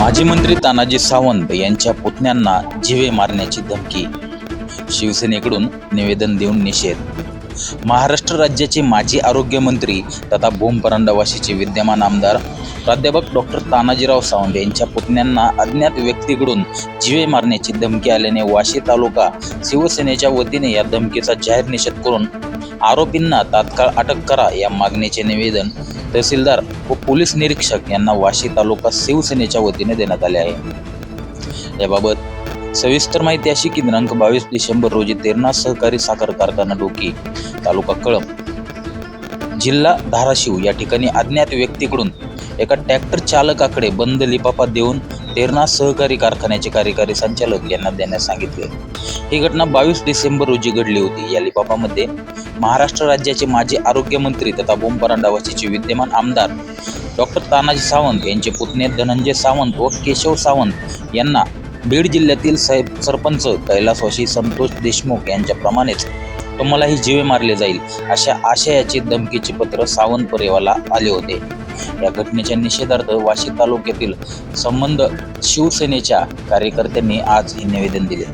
माजी मंत्री तानाजी सावंत यांच्या पुतण्यांना जिवे मारण्याची धमकी. शिवसेनेकडून निवेदन देऊन निषेध. महाराष्ट्र राज्याचे माजी आरोग्यमंत्री तथा भूमपरांडा वाशीचे विद्यमान आमदार प्राध्यापक डॉक्टर तानाजीराव सावंत यांच्या पुतण्यांना अज्ञात व्यक्तीकडून जिवे मारण्याची धमकी आल्याने वाशी तालुका शिवसेनेच्या वतीने या धमकीचा जाहीर निषेध करून आरोपींना तात्काळ अटक करा या मागणीचे निवेदन तहसीलदार व पोलीस निरीक्षक यांना वाशी तालुका शिवसेनेच्या वतीने देण्यात आले आहे. याबाबत सविस्तर माहिती अशी की दिनांक बावीस डिसेंबर रोजी तेरणा सहकारी साखर कारखाना डोकी तालुका कळंब जिल्हा धाराशिव या ठिकाणी अज्ञात व्यक्तीकडून एका ट्रॅक्टर चालकाकडे बंद लिफाफा देऊन तेरणा सहकारी कारखान्याचे कार्यकारी संचालक यांना देण्यास सांगितले. ही घटना बावीस डिसेंबर रोजी घडली होती. या लिपापामध्ये महाराष्ट्र राज्याचे माजी आरोग्यमंत्री तथा बोंपरांडा वसीचे विद्यमान आमदार डॉक्टर तानाजी सावंत यांचे पुतणे धनंजय सावंत व केशव सावंत यांना बीड जिल्ह्यातील साहेब सरपंच कैलासवासी संतोष देशमुख यांच्याप्रमाणेच तुम्हालाही जीवे मारले जाईल अशा आशयाचे धमकीचे पत्र सावंत परेवाला आले होते. या घटनेच्या निषेधार्थ वाशी तालुक्यातील संबंध शिवसेनेच्या कार्यकर्त्यांनी आज हे निवेदन दिले.